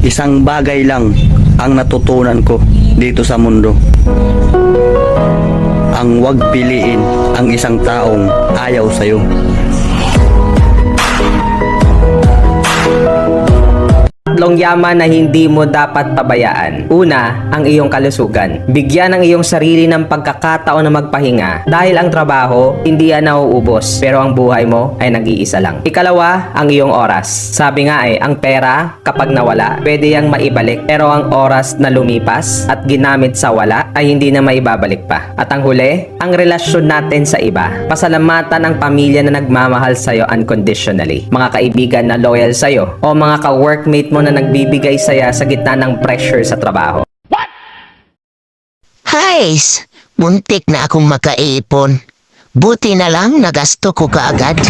Isang bagay lang ang natutunan ko dito sa mundo. Ang wag piliin ang isang taong ayaw sa'yo. Tatlong yaman na hindi mo dapat pabayaan. Una, ang iyong kalusugan. Bigyan ang iyong sarili ng pagkakataon na magpahinga dahil ang trabaho hindi yan nauubos pero ang buhay mo ay nag-iisa lang. Ikalawa, ang iyong oras. Sabi nga eh, ang pera kapag nawala, pwede yang maibalik pero ang oras na lumipas at ginamit sa wala ay hindi na maibabalik pa. At ang huli, ang relasyon natin sa iba. Pasalamatan ang pamilya na nagmamahal sa'yo unconditionally. Mga kaibigan na loyal sa'yo o mga ka-workmate mo na nagbibigay saya sa gitna ng pressure sa trabaho. Hays, muntik na akong makaipon. Buti na lang nagasto ko kaagad.